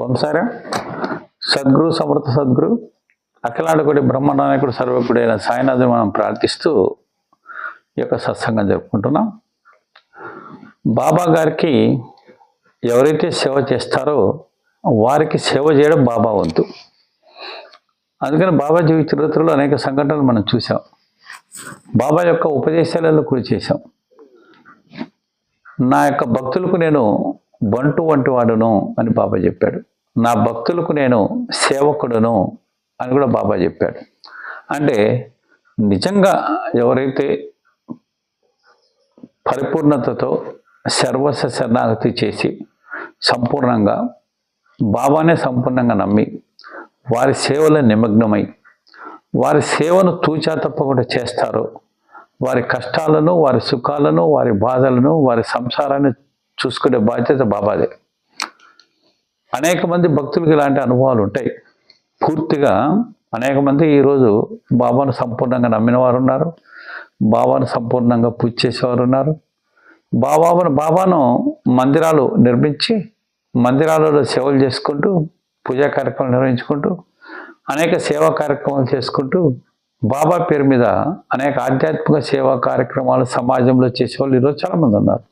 వంశారా సద్గురు సమర్థ సద్గురు అఖిలాండకుడి బ్రహ్మనాయకుడు సర్వకుడైన సాయినాథుని మనం ప్రార్థిస్తూ ఈ యొక్క సత్సంగం జరుపుకుంటున్నాం. బాబా గారికి ఎవరైతే సేవ చేస్తారో వారికి సేవ చేయడం బాబా వద్దు అందుకని బాబా జీవిత చరిత్రలో అనేక సంఘటనలు మనం చూసాం బాబా యొక్క ఉపదేశాలలో కూడా చేశాం. నా యొక్క భక్తులకు నేను బంటు వంటి వాడును అని బాబా చెప్పాడు. నా భక్తులకు నేను సేవకుడును అని కూడా బాబా చెప్పాడు. అంటే నిజంగా ఎవరైతే పరిపూర్ణతతో సర్వస్వ శరణాగతి చేసి సంపూర్ణంగా బాబానే సంపూర్ణంగా నమ్మి వారి సేవలో నిమగ్నమై వారి సేవను తూచా తప్పకుండా చేస్తారో వారి కష్టాలను వారి సుఖాలను వారి బాధలను వారి సంసారాన్ని చూసుకునే బాధ్యత బాబాదే. అనేక మంది భక్తులకు ఇలాంటి అనుభవాలు ఉంటాయి. పూర్తిగా అనేక మంది ఈరోజు బాబాను సంపూర్ణంగా నమ్మిన వారు ఉన్నారు బాబాను సంపూర్ణంగా పూజ చేసేవారు ఉన్నారు బాబాను బాబాను మందిరాలు నిర్మించి మందిరాలలో సేవలు చేసుకుంటూ పూజా కార్యక్రమాలు నిర్వహించుకుంటూ అనేక సేవా కార్యక్రమాలు చేసుకుంటూ బాబా పేరు మీద అనేక ఆధ్యాత్మిక సేవా కార్యక్రమాలు సమాజంలో చేసేవాళ్ళు ఈరోజు చాలామంది ఉన్నారు.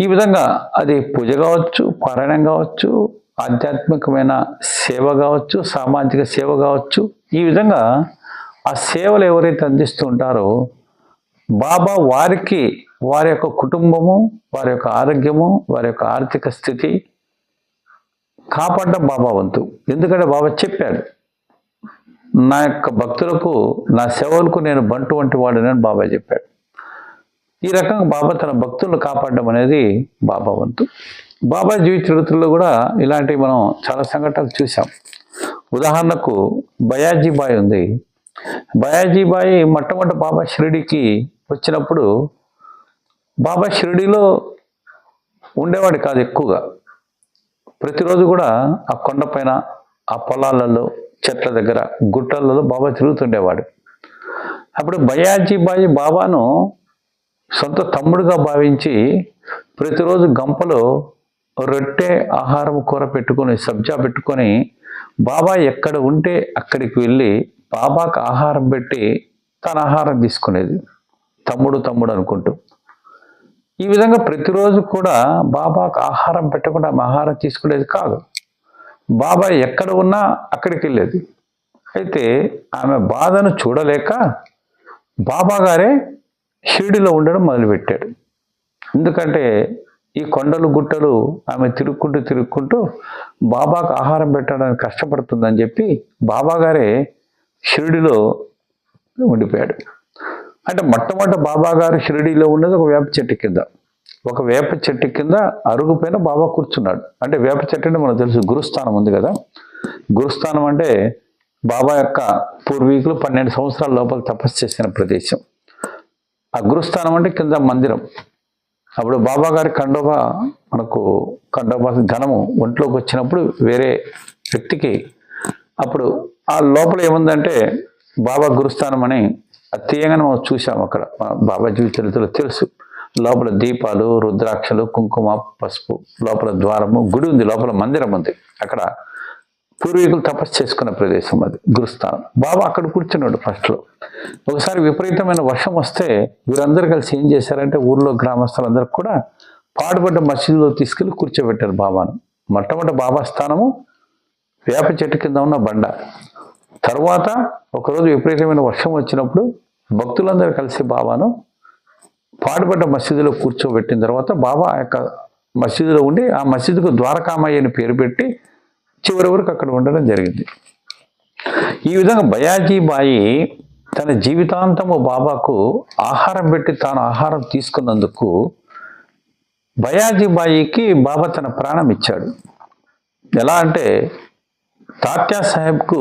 ఈ విధంగా అది పూజ కావచ్చు పారాయణం కావచ్చు ఆధ్యాత్మికమైన సేవ కావచ్చు సామాజిక సేవ కావచ్చు ఈ విధంగా ఆ సేవలు ఎవరైతే అందిస్తూ ఉంటారో బాబా వారికి వారి యొక్క కుటుంబము వారి యొక్క ఆరోగ్యము వారి యొక్క ఆర్థిక స్థితి కాపాడడం బాబా వంతు. ఎందుకంటే బాబా చెప్పాడు నా యొక్క భక్తులకు నా సేవలకు నేను బంటు వంటి వాడినని బాబా చెప్పాడు. ఈ రకంగా బాబా తన భక్తులను కాపాడడం అనేది బాబా వంతు. బాబా జీవిత చరిత్రలో కూడా ఇలాంటివి మనం చాలా సంఘటనలు చూసాం ఉదాహరణకు బయాజీబాయి ఉంది. బయాజీబాయి మొట్టమొదటి బాబా షిరిడికి వచ్చినప్పుడు బాబా షిరిడిలో ఉండేవాడు కాదు ఎక్కువగా. ప్రతిరోజు కూడా ఆ కొండపైన ఆ పొలాలలో చెట్ల దగ్గర గుట్టలలో బాబా తిరుగుతుండేవాడు. అప్పుడు బయాజీబాయి బాబాను సొంత తమ్ముడుగా భావించి ప్రతిరోజు గంపలో రొట్టె ఆహారం కూర పెట్టుకొని సబ్జా పెట్టుకొని బాబా ఎక్కడ ఉంటే అక్కడికి వెళ్ళి బాబాకు ఆహారం పెట్టి తన ఆహారం తీసుకునేది. తమ్ముడు తమ్ముడు అనుకుంటూ. ఈ విధంగా ప్రతిరోజు కూడా బాబాకు ఆహారం పెట్టకుండా ఆహారం తీసుకునేది కాదు. బాబా ఎక్కడ ఉన్నా అక్కడికి వెళ్ళేది. అయితే ఆమె బాధను చూడలేక బాబా గారే షిరిడిలో ఉండడం మొదలుపెట్టాడు. ఎందుకంటే ఈ కొండలు గుట్టలు ఆమె తిరుక్కుంటూ తిరుక్కుంటూ బాబాకు ఆహారం పెట్టడానికి కష్టపడుతుందని చెప్పి బాబా గారే షిరిడిలో ఉండిపోయాడు. అంటే మొట్టమొదట బాబా గారు షిరిడిలో ఉన్నది ఒక వేప చెట్టు కింద. ఒక వేప చెట్టు కింద అరుగు పైన బాబా కూర్చున్నాడు. అంటే వేప చెట్టు అంటే మనకు తెలుసు గురుస్థానం ఉంది కదా. గురుస్థానం అంటే బాబా యొక్క పూర్వీకులు పన్నెండు సంవత్సరాల లోపల తపస్సు చేసిన ప్రదేశం. ఆ గురుస్థానం అంటే కింద మందిరం. అప్పుడు బాబా గారి కండోబా మనకు కండోబా ఘనము ఒంట్లోకి వచ్చినప్పుడు వేరే వ్యక్తికి అప్పుడు ఆ లోపల ఏముందంటే బాబా గురుస్థానం అని అది తీయగానే మనం చూసాం అక్కడ. బాబా జీవిత చరిత్రలో తెలుసు. లోపల దీపాలు రుద్రాక్షలు కుంకుమ పసుపు లోపల ద్వారము గుడి ఉంది లోపల మందిరం ఉంది. అక్కడ పూర్వీకులు తపస్సు చేసుకున్న ప్రదేశం అది గురుస్థానం. బాబా అక్కడ కూర్చున్నాడు ఫస్ట్లో ఒకసారి విపరీతమైన వర్షం వస్తే వీరందరూ కలిసి ఏం చేశారంటే ఊర్లో గ్రామస్తులందరూ కూడా పాడుపడ్డ మసీదులో తీసుకెళ్ళి కూర్చోబెట్టారు బాబాను. మొట్టమొదటి బాబా స్థానము వేప చెట్టు కింద ఉన్న బండ. తర్వాత ఒకరోజు విపరీతమైన వర్షం వచ్చినప్పుడు భక్తులందరూ కలిసి బాబాను పాడుపడ్డ మసీదులో కూర్చోబెట్టిన తర్వాత బాబా ఆ యొక్క మసీదులో ఉండి ఆ మసీదుకు ద్వారకామయ్య అని పేరు పెట్టి చివరి వరకు అక్కడ ఉండడం జరిగింది. ఈ విధంగా బయాజీబాయి తన జీవితాంతము బాబాకు ఆహారం పెట్టి తాను ఆహారం తీసుకున్నందుకు బయాజీబాయికి బాబా తన ప్రాణం ఇచ్చాడు. ఎలా అంటే తాత్యా సాహెబ్కు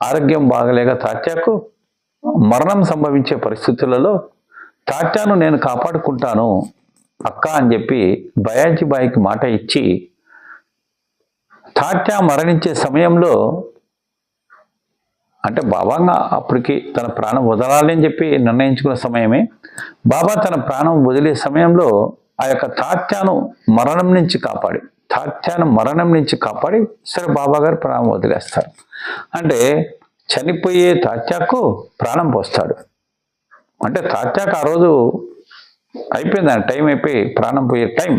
ఆరోగ్యం బాగలేక తాత్యాకు మరణం సంభవించే పరిస్థితులలో తాత్యాను నేను కాపాడుకుంటాను అక్క అని చెప్పి బయాజీబాయికి మాట ఇచ్చి తాత్యా మరణించే సమయంలో అంటే బాబాగా అప్పటికి తన ప్రాణం వదలాలి అని చెప్పి నిర్ణయించుకున్న సమయమే బాబా తన ప్రాణం వదిలే సమయంలో ఆ యొక్క తాత్యాను మరణం నుంచి కాపాడి తాత్యాను మరణం నుంచి కాపాడి సరే బాబా గారు ప్రాణం వదిలేస్తారు. అంటే చనిపోయే తాత్యాకు ప్రాణం పోస్తాడు. అంటే తాత్యాకు ఆ రోజు అయిపోయింది టైం అయిపోయి ప్రాణం పోయే టైం.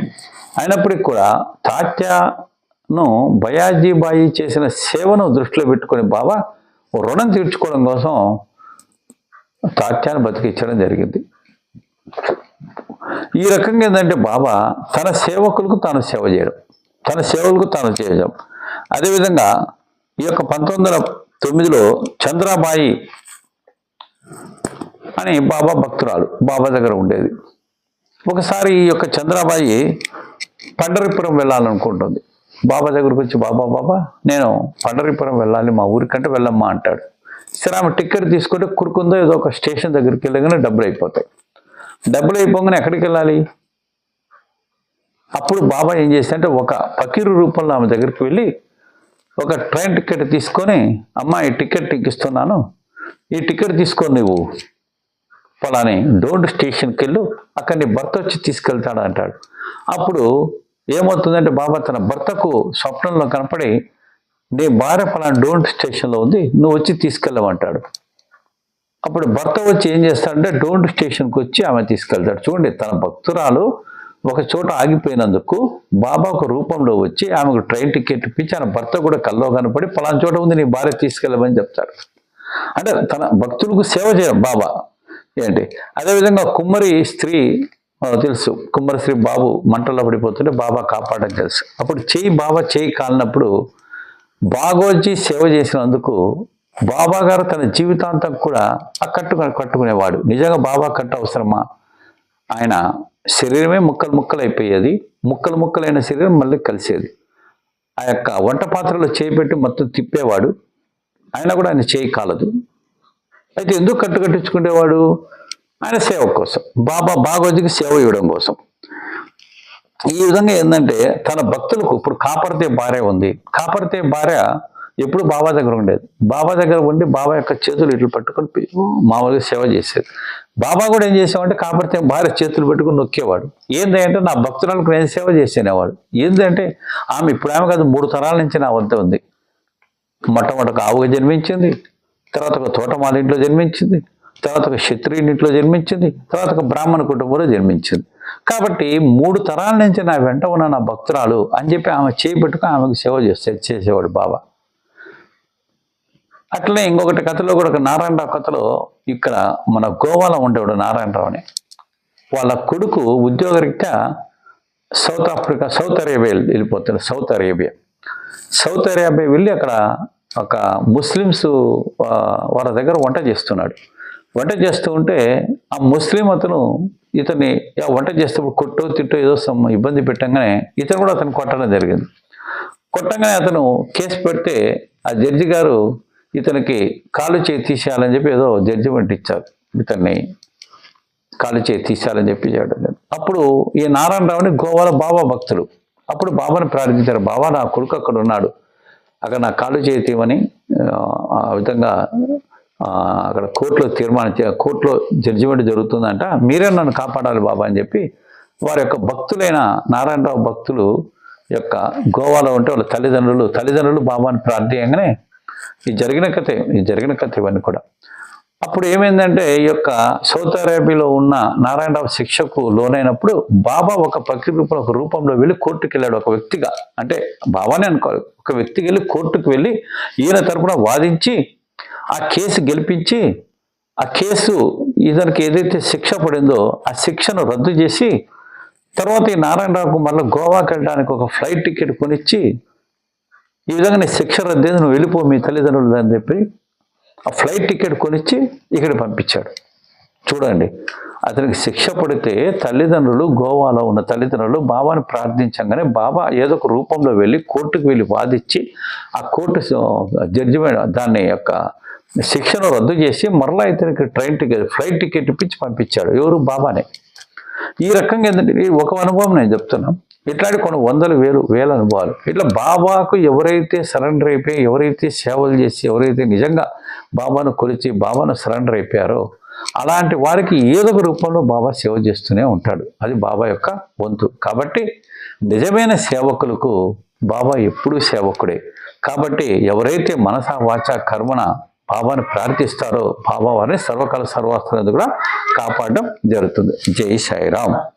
అయినప్పటికి కూడా ను బయాజీబాయి చేసిన సేవను దృష్టిలో పెట్టుకొని బాబా రుణం తీర్చుకోవడం కోసం తాత్యాన్ని బతికించడం జరిగింది. ఈ రకంగా ఏంటంటే బాబా తన సేవకులకు తాను సేవ చేయడం తన సేవలకు తాను చేయడం. అదేవిధంగా ఈ యొక్క పంతొమ్మిది వందల తొమ్మిదిలో చంద్రాబాయి అని బాబా భక్తురాలు బాబా దగ్గర ఉండేది. ఒకసారి ఈ యొక్క చంద్రాబాయి పండరిపురం వెళ్ళాలనుకుంటుంది. బాబా దగ్గరకు వచ్చి బాబా బాబా నేను పండరీపురం వెళ్ళాలి మా ఊరికంటే వెళ్ళమ్మా అంటాడు. సరే ఆమె టికెట్ తీసుకుంటే కురుకుందో ఏదో ఒక స్టేషన్ దగ్గరికి వెళ్ళగానే డబ్బులు అయిపోతాయి. డబ్బులు అయిపోగానే ఎక్కడికి వెళ్ళాలి? అప్పుడు బాబా ఏం చేశాడంటే ఒక పకీరు రూపంలో ఆమె దగ్గరికి వెళ్ళి ఒక ట్రైన్ టికెట్ తీసుకొని అమ్మ ఈ టికెట్ నీకు ఇస్తున్నాను. ఈ టికెట్ తీసుకొని నువ్వు పలాని డోంట్ స్టేషన్కి వెళ్ళు. అక్కడ నీ భర్త వచ్చి తీసుకెళ్తాడు అంటాడు. అప్పుడు ఏమవుతుందంటే బాబా తన భర్తకు స్వప్నంలో కనపడి నీ భార్య ఫలానా డోంట్ స్టేషన్లో ఉంది నువ్వు వచ్చి తీసుకెళ్ళమంటాడు. అప్పుడు భర్త వచ్చి ఏం చేస్తాడంటే డోంట్ స్టేషన్కి వచ్చి ఆమె తీసుకెళ్తాడు. చూడండి తన భక్తురాలు ఒక చోట ఆగిపోయినందుకు బాబా ఒక రూపంలో వచ్చి ఆమెకు ట్రైన్ టికెట్ ఇప్పించి ఆయన భర్త కూడా కల్లో కనపడి పలానా చోట ఉంది నీ భార్య తీసుకెళ్ళమని చెప్తాడు. అంటే తన భక్తులకు సేవ చేయడం బాబా. ఏంటి? అదేవిధంగా కుమ్మరి స్త్రీ తెలుసు కుమ్మరశ్రీ బాబు మంటల్లో పడిపోతుంటే బాబా కాపాడడం తెలుసు. అప్పుడు చేయి బాబా చేయి కాలినప్పుడు బాగోజీ సేవ చేసినందుకు బాబా గారు తన జీవితాంతం కూడా ఆ కట్టు కట్టుకునేవాడు. నిజంగా బాబా కట్టు అవసరమా? ఆయన శరీరమే ముక్కలు ముక్కలు అయిపోయేది. ముక్కలు ముక్కలైన శరీరం మళ్ళీ కలిసేది. ఆ యొక్క వంట పాత్రలో చేయి పెట్టి మొత్తం తిప్పేవాడు. ఆయన కూడా ఆయన చేయి కాలదు. అయితే ఎందుకు కట్టు కట్టించుకునేవాడు ఆయన సేవ కోసం. బాబా బాగోజీకి సేవ ఇవ్వడం కోసం. ఈ విధంగా ఏంటంటే తన భక్తులకు ఇప్పుడు కాపరితే భార్య ఉంది. కాపరితే భార్య ఎప్పుడు బాబా దగ్గర ఉండేది. బాబా దగ్గర ఉండి బాబా యొక్క చేతులు ఇట్లు పట్టుకొని మామూలుగా సేవ చేసేది. బాబా కూడా ఏం చేసేవాడంటే కాపరితే భార్య చేతులు పెట్టుకుని నొక్కేవాడు. ఏంటంటే నా భక్తురాలకు నేను సేవ చేసేనేవాడు. ఏంటంటే ఆమె ఇప్పుడు ఆమె కాదు మూడు తరాల నుంచి నా వద్ద ఉంది. మొట్టమొదటి ఆవుగా జన్మించింది. తర్వాత ఒక తోటమాల ఇంట్లో జన్మించింది. తర్వాత ఒక క్షత్రియునింట్లో జన్మించింది తర్వాత ఒక బ్రాహ్మణ కుటుంబంలో జన్మించింది. కాబట్టి మూడు తరాల నుంచి నా వెంట ఉన్న నా భక్తురాలు అని చెప్పి ఆమె చేపెట్టుకుని ఆమెకు సేవ చేస్తే చేసేవాడు బాబా. అట్లనే ఇంకొకటి కథలో కూడా ఒక నారాయణరావు కథలో ఇక్కడ మన గోవాలో ఉండేవాడు నారాయణరావు అని వాళ్ళ కొడుకు ఉద్యోగరీత్యా సౌత్ ఆఫ్రికా సౌత్ అరేబియా వెళ్ళిపోతాడు సౌత్ అరేబియా. సౌత్ అరేబియా వెళ్ళి అక్కడ ఒక ముస్లిమ్స్ వాళ్ళ దగ్గర వంట చేస్తున్నాడు. వంట చేస్తూ ఉంటే ఆ ముస్లిం అతను ఇతన్ని వంట చేసేటప్పుడు కొట్టో తిట్టో ఏదో సమ్ ఇబ్బంది పెట్టంగానే ఇతను కూడా అతను కొట్టడం జరిగింది. కొట్టంగానే అతను కేసు పెడితే ఆ జడ్జి గారు ఇతనికి కాలు చేయి తీసేయాలని చెప్పి ఏదో జడ్జిమెంట్ ఇచ్చారు. ఇతన్ని కాలు చేయి తీసేయాలని చెప్పి చేయడం అప్పుడు ఈ నారాయణరావుని గోవాల బాబా భక్తులు. అప్పుడు బాబాను ప్రార్థించారు బాబా నా కొడుకు అక్కడ ఉన్నాడు. అక్కడ నా కాలు చేయి తీయమని ఆ, విధంగా అక్కడ కోర్టులో తీర్మానం చే- కోర్టులో జడ్జిమెంట్ జరుగుతుందంట. మీరే నన్ను కాపాడాలి బాబా అని చెప్పి వారి యొక్క భక్తులైన నారాయణరావు భక్తులు యొక్క గోవాలో ఉంటే వాళ్ళ తల్లిదండ్రులు తల్లిదండ్రులు బాబాని ప్రార్థించగానే ఈ జరిగిన కథ ఈ జరిగిన కథ ఇవన్నీ కూడా. అప్పుడు ఏమైందంటే ఈ యొక్క సౌత్ అరేబియాలో ఉన్న నారాయణరావు శిక్షకు లోనైనప్పుడు బాబా ఒక ప్రకృతి రూపంలో ఒక రూపంలో వెళ్ళి కోర్టుకు వెళ్ళాడు ఒక వ్యక్తిగా. అంటే బాబానే అనుకోవాలి. ఒక వ్యక్తికి వెళ్ళి కోర్టుకు వెళ్ళి ఈయన తరపున వాదించి ఆ కేసు గెలిపించి ఆ కేసు ఇతనికి ఏదైతే శిక్ష పడిందో ఆ శిక్షను రద్దు చేసి తర్వాత ఈ నారాయణరావుకు మళ్ళీ గోవాకి వెళ్ళడానికి ఒక ఫ్లైట్ టికెట్ కొనిచ్చి ఈ విధంగా నీ శిక్ష రద్దేది నువ్వు వెళ్ళిపో మీ తల్లిదండ్రులు అని చెప్పి ఆ ఫ్లైట్ టికెట్ కొనిచ్చి ఇక్కడ పంపించాడు. చూడండి. అతనికి శిక్ష పడితే తల్లిదండ్రులు గోవాలో ఉన్న తల్లిదండ్రులు బాబాని ప్రార్థించగానే బాబా ఏదో ఒక రూపంలో వెళ్ళి కోర్టుకు వెళ్ళి వాదిచ్చి ఆ కోర్టు జడ్జిమెంట్ దాన్ని యొక్క శిక్షను రద్దు చేసి మరలా ఇతనికి ట్రైన్ టికెట్ ఫ్లైట్ టికెట్ ఇప్పించి పంపించాడు. ఎవరు? బాబానే. ఈ రకంగా ఏంటంటే ఒక అనుభవం నేను చెప్తున్నాను ఇట్లాంటి కొన్ని వందలు వేలు వేల అనుభవాలు. ఇట్లా బాబాకు ఎవరైతే సరెండర్ అయిపోయి ఎవరైతే సేవలు చేసి ఎవరైతే నిజంగా బాబాను కొలిచి బాబాను సరెండర్ అయిపోయారో అలాంటి వారికి ఏదో ఒక రూపంలో బాబా సేవ చేస్తూనే ఉంటాడు. అది బాబా యొక్క వంతు. కాబట్టి నిజమైన సేవకులకు బాబా ఎప్పుడూ సేవకుడే. కాబట్టి ఎవరైతే మనస వాచ కర్మన బాబాని ప్రార్థిస్తారో బాబా వారిని సర్వకాల సర్వాస్తులందు కూడా కాపాడడం జరుగుతుంది. జై సాయిరామ్.